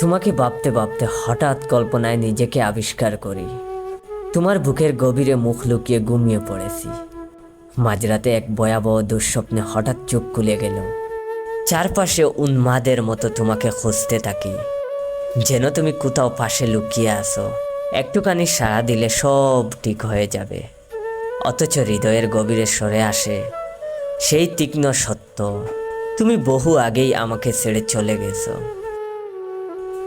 তোমাকে ভাবতে ভাবতে হঠাৎ কল্পনায় নিজেকে আবিষ্কার করি। তোমার বুকের গভীরে মুখ লুকিয়ে ঘুমিয়ে পড়েছি। মাঝরাতে এক ভয়াবহ দুঃস্বপ্নে হঠাৎ চোখ খুলে গেল। চারপাশে উন্মাদের মতো তোমাকে খুঁজতে থাকি। যেন তুমি কোথাও পাশে লুকিয়ে আসো একটুখানি সাড়া দিলে সব ঠিক হয়ে যাবে। অথচ হৃদয়ের গভীরে সরে আসে সেই তীক্ষ্ণ সত্য। তুমি বহু আগেই আমাকে ছেড়ে চলে গেছো।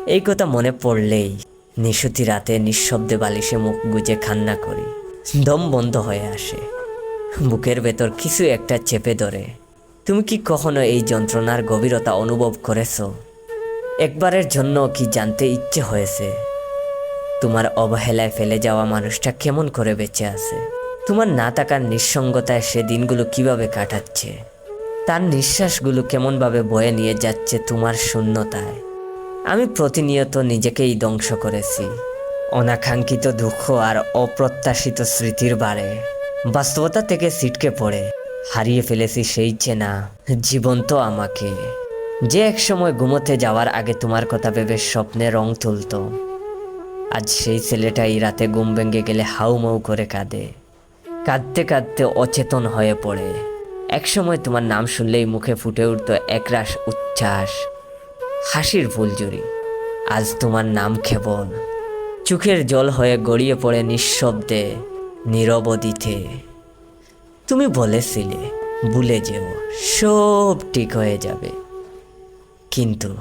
এই কথা মনে পড়লেই নিশুতি রাতে নিঃশব্দে বালিশে মুখ গুজে খান্না করি। দম বন্ধ হয়ে আসে। বুকের ভেতর কিছু একটা চেপে ধরে। তুমি কি কখনো এই যন্ত্রণার গভীরতা অনুভব করেছ? একবারের জন্য কি জানতে ইচ্ছে হয়েছে? তোমার অবহেলায় ফেলে যাওয়া মানুষটা কেমন করে বেঁচে আছে? তোমার না থাকার নিঃসঙ্গতায় সে দিনগুলো কীভাবে কাটাচ্ছে? তার নিঃশ্বাসগুলো কেমনভাবে বয়ে নিয়ে যাচ্ছে তোমার শূন্যতায়? আমি প্রতিনিয়ত নিজেকেই ধ্বংস করেছি। অনাকাঙ্ক্ষিত দুঃখ আর অপ্রত্যাশিত স্মৃতির বারে। বাস্তবতা থেকে ছিটকে পড়ে। হারিয়ে ফেলেছি সেই চেনা, জীবন্ত আমাকে। যে একসময় ঘুমোতে যাওয়ার আগে তোমার কথা ভেবে স্বপ্নে রং তুলতো। আজ সেই ছেলেটাই রাতে ঘুম ভেঙে গেলে হাউমাউ করে কাঁদে। কাঁদতে কাঁদতে অচেতন হয়ে পড়ে। একসময় তোমার নাম শুনলেই মুখে ফুটে উঠতো একরাশ উচ্ছ্বাস। হাসির ফুলজুরি আজ তোমার নাম কেবল চোখের জল হয়ে গড়িয়ে পড়ে নিঃশব্দে, নিরবদিতে। তুমি বলেছিলে, ভুলে যেও, সব ঠিক হয়ে যাবে। কিন্তু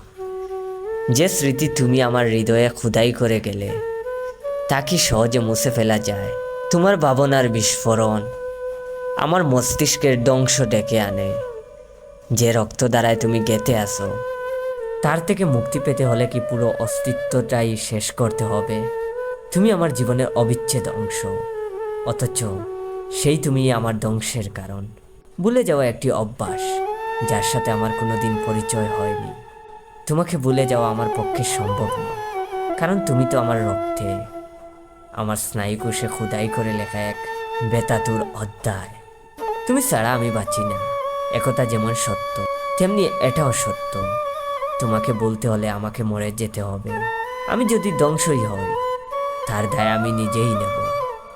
যে স্মৃতি তুমি আমার হৃদয়ে খুদাই করে গেলে, তা কি সহজে মুছে ফেলা যায়? তোমার ভাবনার বিস্ফোরণ আমার মস্তিষ্কের ধ্বংস ডেকে আনে। যে রক্ত দ্বারায় তুমি গেতে আসো তার থেকে মুক্তি পেতে হলে কি পুরো অস্তিত্বটাই শেষ করতে হবে? তুমি আমার জীবনের অবিচ্ছেদ অংশ। অথচ সেই তুমি আমার ধ্বংসের কারণ। ভুলে যাওয়া একটি অভ্যাস, যার সাথে আমার কোনোদিন পরিচয় হয়নি। তোমাকে ভুলে যাওয়া আমার পক্ষে সম্ভব নয় কারণ তুমি তো আমার রক্তে, আমার স্নায়ুকোষে খুদাই করে লেখা এক বেতাতুর অধ্যায়। তুমি ছাড়া আমি বাঁচি না। একথা যেমন সত্য, তেমনি এটাও সত্য। তোমাকে বলতে হলে আমাকে মরে যেতে হবে। আমি যদি ধ্বংসই হই, তার দায় আমি নিজেই নেব।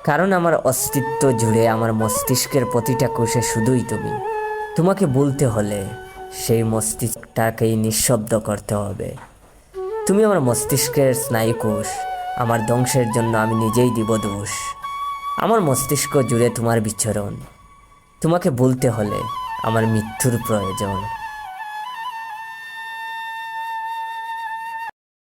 কারণ আমার অস্তিত্ব জুড়ে আমার মস্তিষ্কের প্রতিটা কোষে শুধুই তুমি। তোমাকে বলতে হলে সেই মস্তিষ্কটাকেই নিঃশব্দ করতে হবে। তুমি আমার মস্তিষ্কের স্নায়ুকোষ আমার ধ্বংসের জন্য আমি নিজেই দিব দোষ আমার মস্তিষ্ক জুড়ে তোমার বিচরণ তোমাকে বলতে হলে আমার মৃত্যুর প্রয়োজন।